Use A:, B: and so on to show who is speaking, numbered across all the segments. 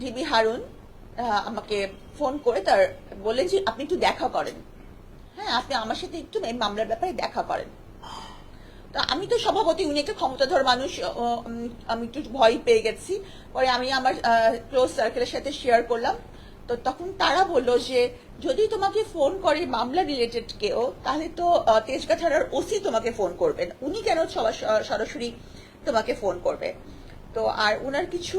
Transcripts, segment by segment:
A: DB Harun আমাকে phone করে তার বললেন যে, আপনি একটু দেখা করেন। হ্যাঁ আপনি আমার সাথে একটু এই মামলার ব্যাপারে দেখা করেন। তো আমি তো সভাপতি উনি একটা ক্ষমতাধর মানুষ আমি একটু ভয় পেয়ে গেছি। পরে আমি আমার ক্লোজ সার্কেলের সাথে শেয়ার করলাম। তো তখন তারা বলল যে, যদি তোমাকে ফোন করে মামলা রিলেটেড কেউ, তাহলে তো তেজগাঁ থানার ওসি তোমাকে ফোন করবেন উনি কেন সরাসরি তোমাকে ফোন করবে? তো আর ওনার কিছু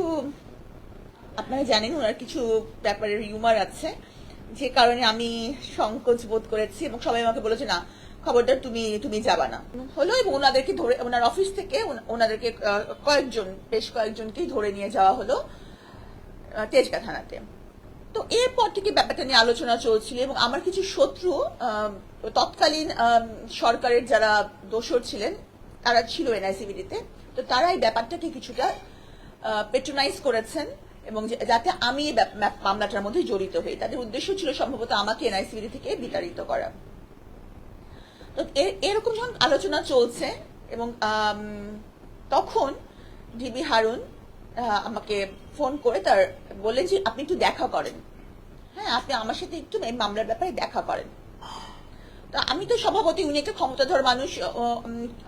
A: আপনারা জানেন ওনার কিছু ব্যাপারে রিউমার আছে, যে কারণে আমি সংকোচ বোধ করেছি এবং সবাই আমাকে বলেছে, না, খবরদার, তুমি তুমি যাবা না। হলো এবং ওনাদেরকে ধরে, ওনার অফিস থেকে ওনাদেরকে কয়েকজন, বেশ কয়েকজনকেই ধরে নিয়ে যাওয়া হলো তেজগাঁ থানাতে। তো এরপর থেকে ব্যাপারটা নিয়ে আলোচনা চলছিল এবং আমার কিছু শত্রু তৎকালীন সরকারের যারা দোসর ছিলেন, তারা ছিল এনআইসিবিডিতে তো। তারা এই ব্যাপারটাকে কিছুটা পেট্রোনাইজ করেছেন। এবং যাতে আমি মামলাটার মধ্যে জড়িত হই। তাদের উদ্দেশ্য ছিল সম্ভবত আমাকে এনআইসিবিডি থেকে বিতাড়িত করা। তো এরকম যখন আলোচনা চলছে এবং তখন ডিবি হারুন আমাকে ফোন করে তার বললেন যে, আপনি একটু দেখা করেন। হ্যাঁ আপনি আমার সাথে একটু এই মামলার ব্যাপারে দেখা করেন। তো আমি তো স্বভাবতই উনি একটা ক্ষমতাধর মানুষ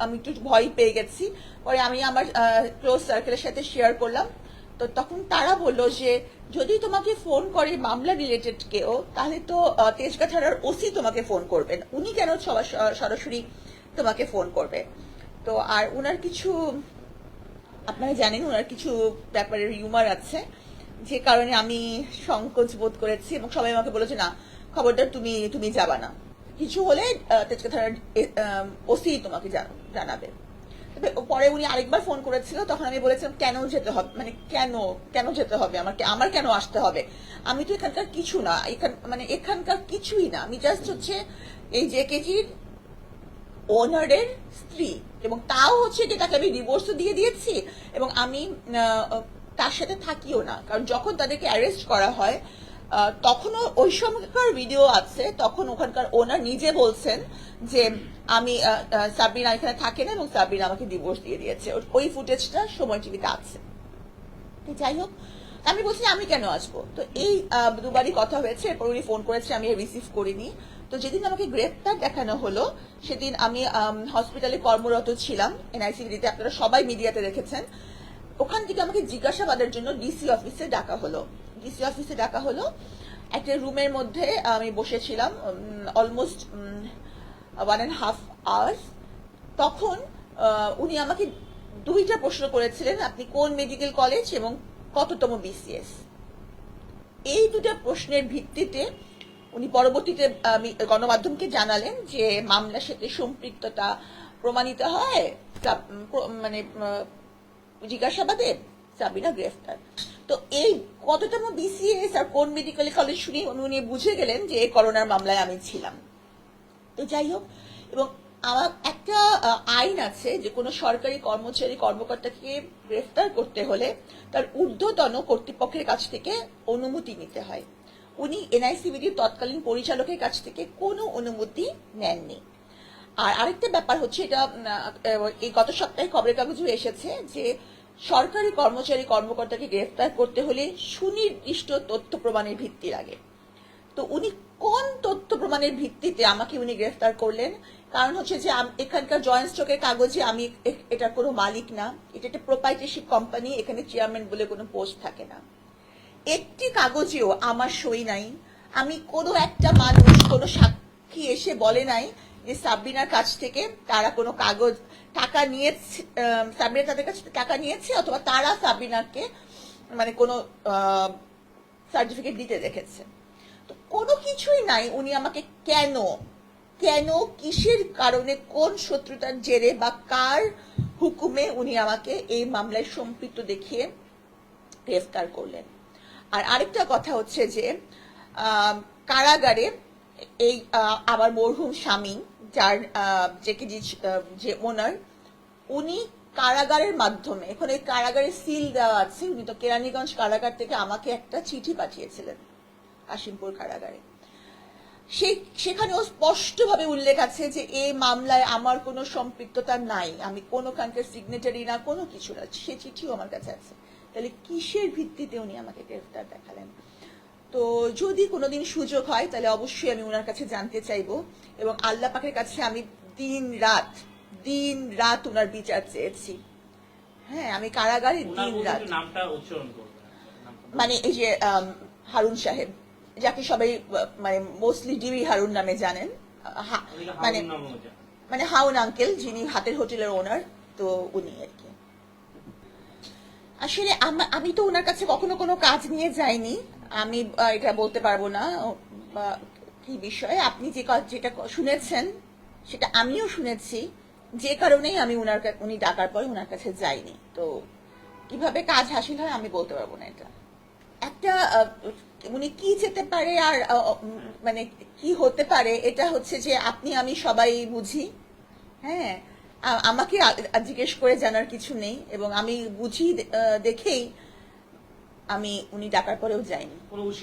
A: আমি একটু ভয় পেয়ে গেছি। পরে আমি আমার ক্লোজ সার্কেলের সাথে শেয়ার করলাম। তো তখন তারা বলল যে, যদি তোমাকে ফোন করে মামলা রিলেটেড কেউ, তাহলে তো তেজগাঁ থানার ওসি তোমাকে ফোন করবেন। উনি কেন সরাসরি তোমাকে ফোন করবে? তো আর ওনার কিছু, আপনারা জানেন ওনার কিছু ব্যাপারে রিউমার আছে, যে কারণে আমি সংকোচ বোধ করেছি এবং সবাই আমাকে বলেছে, না, খবরদার, তুমি তুমি যাবা না। কিছু হলে তেজগাঁ থানার ওসি তোমাকে জান- জানাবে। পরে উনি আরেকবার ফোন করেছিল, তখন আমি বলেছিলাম, কেন যেতে হবে মানে কেন কেন যেতে হবে আমার আমার কেন আসতে হবে? আমি তো এখানকার কিছু না, এখান মানে এখানকার কিছুই না। আমি জাস্ট হচ্ছে এই যে কেজির ওনারের স্ত্রী, এবং তাও হচ্ছে কি তাকে আমি ডিভোর্সও দিয়ে দিয়েছি, এবং আমি তার সাথে থাকিও না। কারণ যখন তাদেরকে অ্যারেস্ট করা হয় তখনও ওই সময়কার ভিডিও আছে, তখন ওখানকার ওনার নিজে বলছেন যে, আমি সাবরিনা এখানে থাকে না এবং সাবরিনা আমাকে ডিভোর্স দিয়ে দিয়েছে। ওই ফুটেজটা সময় টিভিতে আছে। যাই হোক, আমি বলছি আমি কেন আসব? তো এই দুবারই কথা হয়েছে, এরপর উনি ফোন করেছে, আমি রিসিভ করিনি। তো যেদিন আমাকে গ্রেপ্তার দেখানো হলো, সেদিন আমি হসপিটালে কর্মরত ছিলাম এনআইসিডিতে আপনারা সবাই মিডিয়াতে দেখেছেন। ওখান থেকে আমাকে জিজ্ঞাসাবাদের জন্য ডিসি অফিসে ডাকা হলো। ডিসি অফিসে ডাকা হলো। একটা রুমের মধ্যে আমি বসেছিলাম almost one and half hours তখন উনি আমাকে দুইটা প্রশ্ন করেছিলেন, আপনি কোন মেডিকেল কলেজ এবং কততম বিসিএস এই দুটো প্রশ্নের ভিত্তিতে উনি পরবর্তীতে গণমাধ্যমকে জানালেন যে মামলার সাথে সম্পৃক্ততা প্রমাণিত হয় মানে জিজ্ঞাসাবাদে সাবিনা গ্রেফতার। তো এই কততম বিসিএস আর কোন মেডিকেল কলেজ শুনে উনি বুঝে গেলেন যে করোনার মামলায় আমি ছিলাম। তো যাই হোক, এবং আমার একটা আইন আছে যে কোনো সরকারি কর্মচারী কর্মকর্তাকে গ্রেফতার করতে হলে তার ঊর্ধ্বতন কর্তৃপক্ষের কাছ থেকে অনুমতি নিতে হয়। উনি এনআইসিবিডির তৎকালীন পরিচালকের কাছ থেকে কোনো অনুমতি নেননি। আর আরেকটা ব্যাপার হচ্ছে এটা এই গত সপ্তাহে খবরের কাগজে এসেছে যে সরকারি কর্মচারী কর্মকর্তাকে গ্রেফতার করতে হলে সুনির্দিষ্ট তথ্য প্রমাণের ভিত্তি লাগে। তো উনি কোন তথ্য প্রমাণের ভিত্তিতে আমাকে উনি গ্রেফতার করলেন? কারণ হচ্ছে যে এখানকার জয়েন্ট স্টকের কাগজে আমি এ- এটার কোনো মালিক না। এটা একটা প্রোপাইটারশিপ কোম্পানি এখানে চেয়ারম্যান বলে কোনো পোস্ট থাকে না। একটি কাগজেও আমার সই নাই। আমি কোনো একটা মানুষ, কোনো সাক্ষী এসে বলে নাই যে সাবরিনার কাছ থেকে তারা কোনো কাগজ টাকা নিয়েছে আহ, সাবরিনা তাদের কাছে টাকা নিয়েছে অথবা তারা সাবরিনাকে মানে কোনো সার্টিফিকেট দিতে দেখেছে। তো কোনো কিছুই নাই উনি আমাকে কেন কেন কিসের কারণে কোন শত্রুতার জেরে বা কার হুকুমে উনি আমাকে এই মামলায় সম্পৃক্ত দেখিয়ে গ্রেফতার করলেন? আর আরেকটা কথা হচ্ছে যে কারাগারে এই আমার মরহুম স্বামী যার আহ, যে ওনার উনি কারাগারের মাধ্যমে এখন এই কারাগারে সিল দেওয়া আছে উনি তো কেরানীগঞ্জ কারাগার থেকে আমাকে একটা চিঠি পাঠিয়েছিলেন কাশিমপুর কারাগারে। সেই সেখানেও স্পষ্টভাবে উল্লেখ আছে যে এই মামলায় আমার কোনো সম্পৃক্ততা নাই আমি কোনো কান্টের সিগনেটারি না কোনো কিছু না সে চিঠিও আমার কাছে আছে। তাহলে কিসের ভিত্তিতে উনি আমাকে গ্রেফতার দেখালেন? তো যদি কোনোদিন সুযোগ হয় তাহলে অবশ্যই আমি ওনার কাছে জানতে চাইব এবং আল্লাহ পাকের কাছে আমি দিন রাত দিন রাত ওনার বিচার চেয়েছি। হ্যাঁ আমি কারাগারে দিন রাত। মানে এই যে হারুন সাহেব যাকে সবাই মানে মোস্টলি ডিবি হারুন নামে জানেন। মানে। মানে হাউন আঙ্কেল যিনি হাতের হোটেলের ওনার তো উনি আর কি। আসলে আমি তো ওনার কাছে কখনো কোনো কাজ নিয়ে যাইনি। আমি এটা বলতে পারব না কি বিষয়ে? আপনি যে যেটা শুনেছেন, সেটা আমিও শুনেছি, যে কারণেই আমি উনার কা- উনি ডাকার পরে ওনার কাছে যাইনি। তো কীভাবে কাজ হাসিল হয় আমি বলতে পারব না এটা। একটা উনি কি যেতে পারে আর মানে কি হতে পারে, এটা হচ্ছে যে আপনি, আমি সবাই বুঝি হ্যাঁ? আমাকে জিজ্ঞেস করে জানার কিছু নেই এবং আমি বুঝি দেখেই আমি উনি ডাকার পরেও যাইনি।